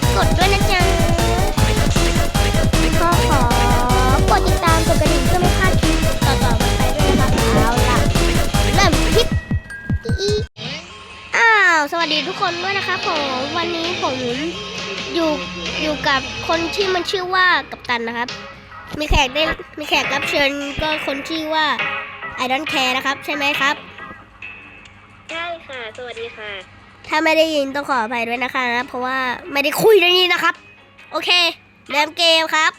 ดกดด้วยนะจ๊ะก็ขอกดติดตามกดกระดิ่งเพื่อไม่พลาดคลิปต่อๆไปด้วยนะครับเอาล่ะเริ่มคลิปอีอ้าวสวัสดีทุกคนด้วยนะครับผมวันนี้ผมอยู่อยู่กับคนที่มันชื่อว่ากัปตันนะครับ มีแขกได้มีแขกรับเชิญก็คนชื่อว่าไอดอนแคร์นะครับ ใช่ไหมครับ ใช่ค่ะ สวัสดีค่ะ ถ้าไม่ได้ยินต้องขออภัยด้วยนะคะ เพราะว่าไม่ได้คุยเรื่องนี้นะครับ โอเคเริ่มเกมครับ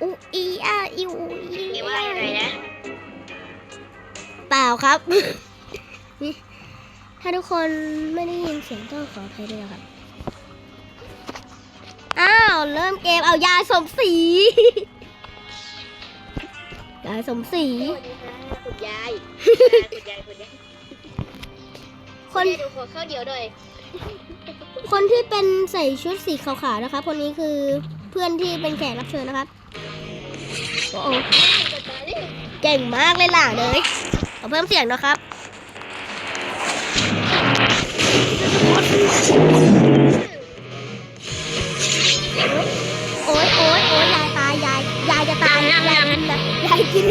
อูอีอาอีอูอีนี่ว่ายังไงนะเปล่าครับ ถ้าทุกคนไม่ได้ยินเสียงต้องขออภัยด้วยนะครับอ้าวเริ่มเกมเอายายสมศรียายสมศรีสวัสดีค่ะคุณยายคุณยายคุณยาย คคุณนยายดูหัวข้าวเดียวหน่อยคนที่เป็นใส่ชุดสีขาวๆนะครับคนนี้คือเพื่อนที่เป็นแขกรับเชิญนะครับโอ้โหจะตายดิเก่งมากเลยล่ะเลยเอาเพิ่มเสียงนะครับโอ๊ยโอ๊ยโอ๊ยยายตายยายยายจะตายยายกินนะยายกิน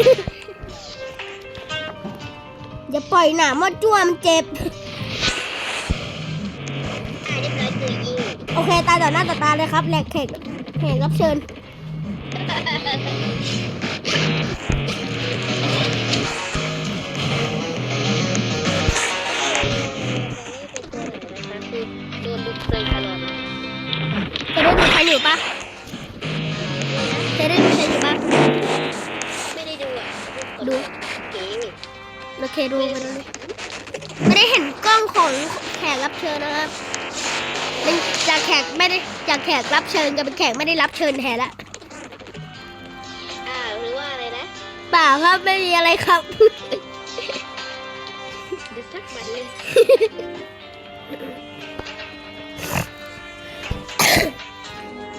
อย่าปล่อยหนามว่าจ้วมันเจ็บ งโอเคตายต่อหน้าต่อตาเลยครับแหลกแขกแขกรับเชิญนี่เป็นตัวไหนนะคะคือโดนบุกเซยตลอดจะได้ดูใครอยู่ปะจะได้ดูใครอยู่ปะไม่ได้ดูอะดูเก๋โอเคดูไปดูดิไม่ได้เห็นกล้องของแขกรับเชิญนะครับเป็น จากแขกไม่ได้จากแขกรับเชิญจะเป็นแขกไม่ได้รับเชิญแทนละอ่าหรือว่าอะไรนะเปล่าครับไม่มีอะไรครับ เดี๋ยวสักบันเลย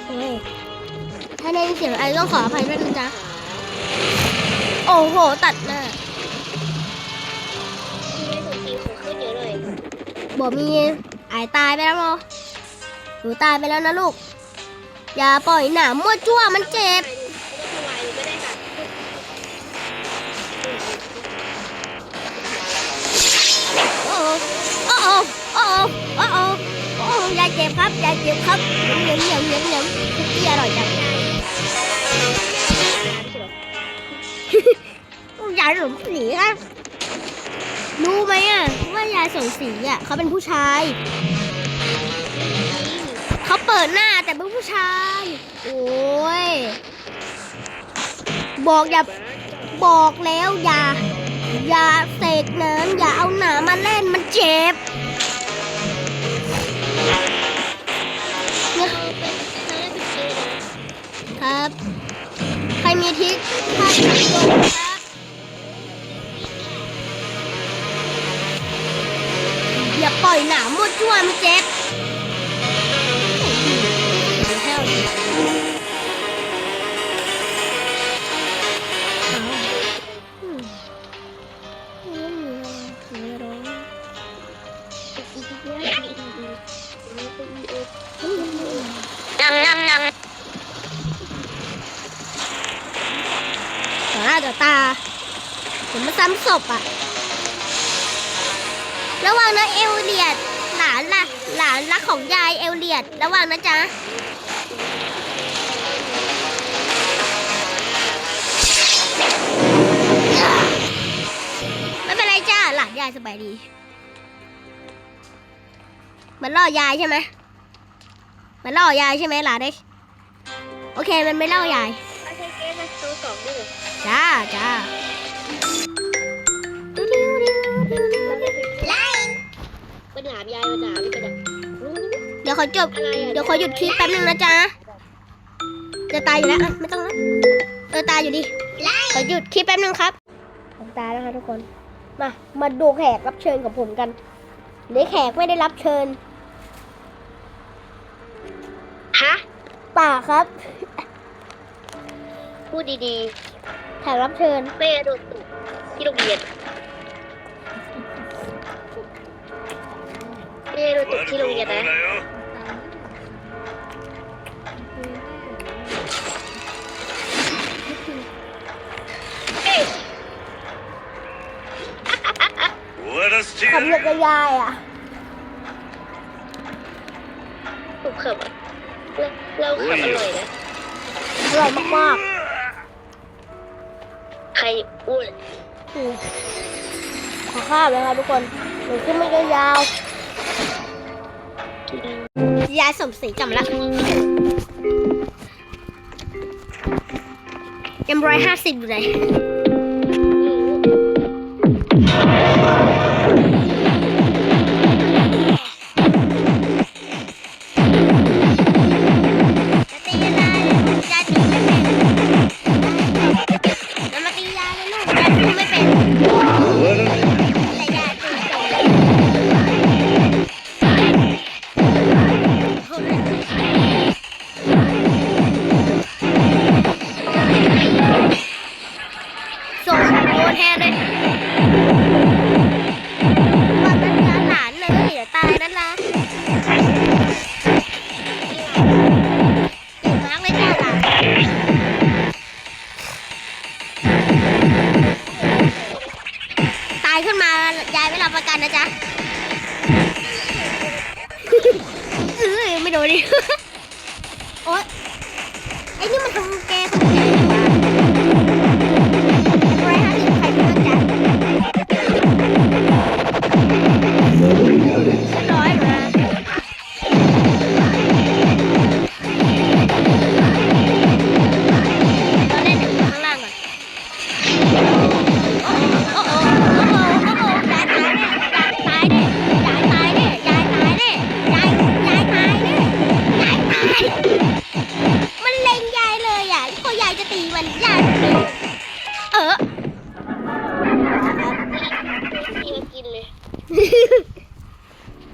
โอ้ยถ้าได้ยินเสียงไอต้องขออภัยด้วยนะจ๊ะ โอ้โห ตัดหน้าที่ไม่ถูกทีหัวข้าวเดียวหน่อยบอกมีไอตายไปแล้วโม หนูตายไปแล้วนะลูก อย่าปล่อยหนามมั่วจ้วมันเจ็บองถวายก็ได้ค่ะโอ้โอ้โอ้ โอ้ โอ้ โอ้ โอ้ยายเจ็บครับยายเจ็บครับเหนียวเหนียวเหนียวเหนียวคุกกี้อร่อยจังยายสมศรีครับ รู้ไหมอะว่ายายสมศรีอะเขาเป็นผู้ชาย เขาเปิดหน้าแต่เป็นผู้ชาย โอ้ย บอกอย่าบอกแล้วอย่า อย่าเสกน้ำอย่าเอาหนามาเล่นมันเจ็บเนี่ยเราเป็นเก๋นะครับ ใครมีทิศถ้าทิศโดนครั ต่อหน้าต่อตา ผมมาซ้ำศพอะ ระวังนะเอลเลียด หลานล่ะ หลานรักของยายเอลเลียด ระวังนะจ๊ะไม่เป็นไรจ้าหลานยายสบายดี มันล่อยายใช่ไหม มันล่อยายใช่ไหมหลานเด้ยโอเคมันไม่ล่อยายเอาใช้เก๋นะตัวสองด้วยจ้าจ้าไล่ปัญหายายปัญหาไม่เป็นไรเดี๋ยวขอจบอะไรอะเดี๋ยวขอหยุดคลิปแป๊บนึงนะจ๊ะ จะตายอยู่แล้วอะไม่ต้องแล้วเออตายอยู่ดิขอหยุดคลิปแป๊บนึงครับ ผมตายแล้วครับทุกคน มา มาดูแขกรับเชิญกับผมกันหรือแขกไม่ได้รับเชิญ ฮะป่าครับพูดดีๆแถกรับเชิญเไม่โดนตุที่โรงเรียนเม่โดนตุที่โรงเรียนนะเฮ้ย ขับเรือกรยายอะ เราขับอร่อยนะอร่อยมากใครอ้วนๆอืมขอข้าวเลยครับทุกคนหนูขึ้นไม่ได้ยาวยายสมศรีจำละยังร้อยห้าสิบอยู่เลย ไม่เป็น นะจ๊ะ ไม่โดนดิ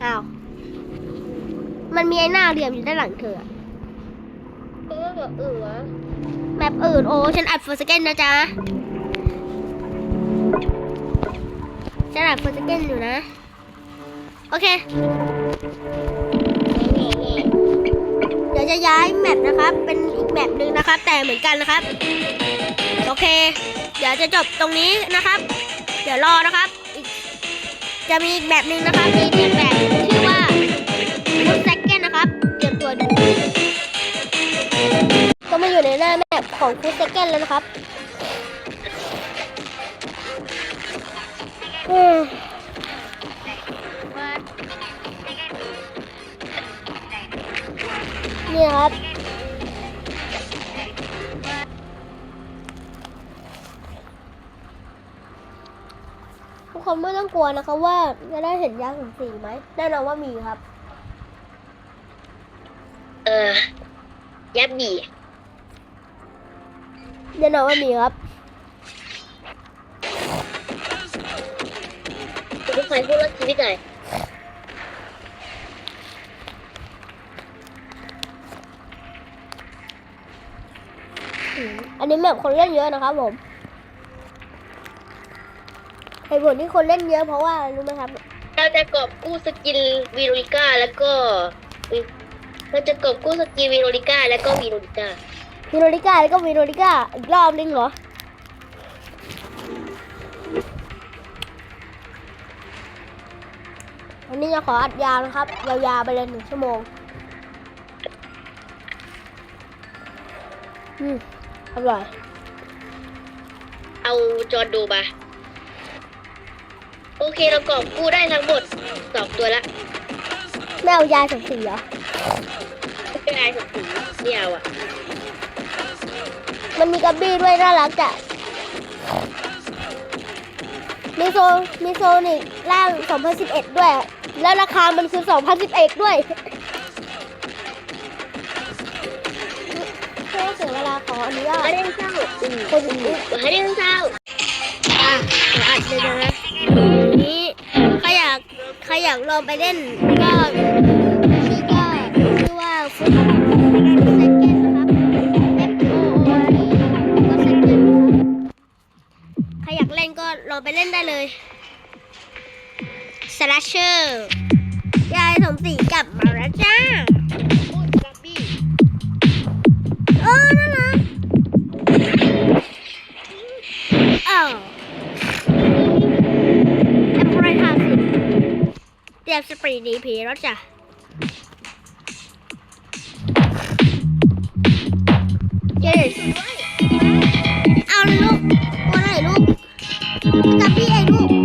อ้าว มันมีไอ้หน้าเหลี่ยมอยู่ด้านหลังเธออะเออแบบเออวะแมปอื่นโอ้ฉันอัดเฟอร์สเกนนะจ๊ะ ฉันอัดเฟอร์สเกนอยู่นะ โอเคแง่แง่เดี๋ยวจะย้ายแมปนะครับ เป็นอีกแมปหนึ่งนะครับ แต่เหมือนกันนะครับ โอเค เดี๋ยวจะจบตรงนี้นะครับ เดี๋ยวรอนะครับอีก จะมีอีกแบบหนึ่งนะครับมีอีกแบบชื่อว่าฟุตแซกเก้นนะครับเตรียมตัวดูก็มาอยู่ในหน้าแมปของฟุตแซกเก้นแล้วนะครับอืมนี่ครับ คนไม่ต้องกลัวนะคะว่าจะได้เห็นยักษ์ถึงสีไหมแน่นอนว่ามีครับ เออยับบี่แน่นอนว่ามีครับคุณใครพูดว่าชีวิตหน่อยอืมอันนี้แบบคนเล่นเยอะนะครับผมเห ตุผลที่คนเล่นเยอะเพราะว่าอะไรรู้ไหมครับ เราจะกอบกู้สกินวีโรลิก้าแล้วก็เราจะกอบกู้สกินวีโรลิก้าแล้วก็วีโรลิก้าวิโรลิก้าแล้วก็วิโรลิก้าอีกรอบนึงเหรอวันนี้จะขออัดยาวนะครับยาวๆไปเลยหนึ่งชั่วโมงอืมอร่อย เอาจอร์นดูมา โอเคเรากอบกู้ได้ทั้งหมดสองตัวละไม่เอายาสมศรีเหรอไม่เป็นไรสุดสีไม่เอาอะมันมีกระบี่ด้วยน่ารักจ้ะมีโซมีโซนิกร่าง 2011 ด้วย แล้วราคามันคือ 2011 ด้วยเพื่อเสียเวลาขออนุญาตไม่ได้เศร้าอืมคนอื่นไม่ได้เศร้าอะเดี๋ยวอัดเลยนะ อยากลองไปเล่นก็ชื่อก็ชื่อว่าฟุตเซกเกนนะครับ F O O R E ก็เซกเกนนะครับใครอยากเล่นก็ลองไปเล่นได้เลย Slasher ยายสมศรีกลับมาแล้วจ้าพูดกับบี้เออน่ารัก รีมสปรีดีพีแล้วจ้ะเย้เอาเลยลูกมานไหนลูกกับพี่เองลูก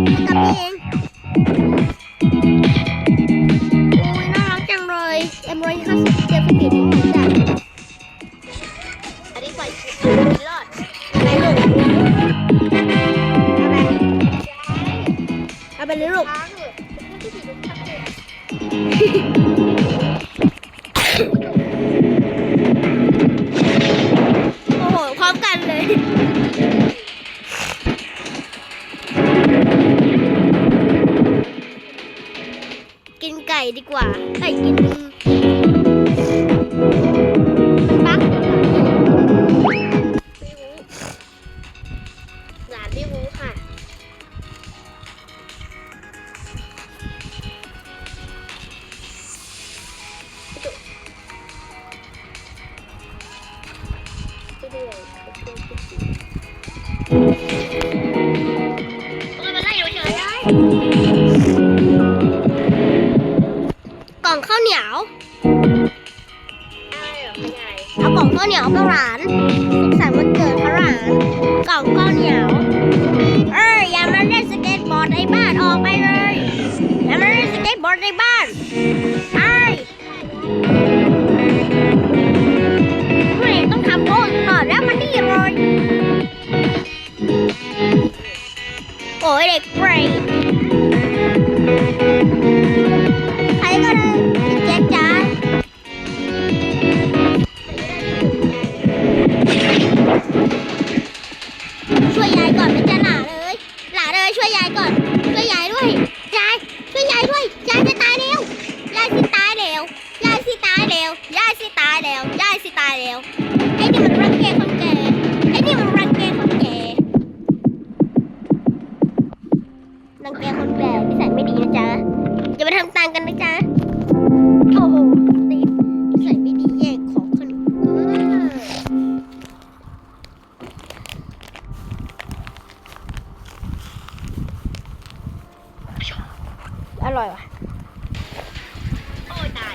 ก่ดีกว่าไก่กิน Music Break. อร่อยว่ะโอ้ยตา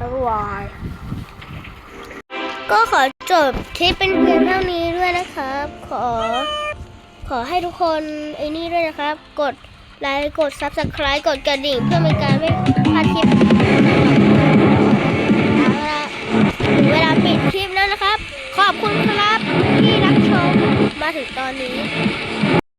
อร่ยก็ขอจบคลิปเป็นเพียงเท่านี้ ยนะครับ ขอ ขอให้ทุกคนไอ้นี่ด้วยนะครับ กดไลค์กดซับสไคร b e กดกระดิ่งเพื่อเป็นการไม่พลาดคลิปถึงเวลาปิดคลิปแล้วนะครับ ขอบคุณครับที่รับชมมาถึงตอนนี้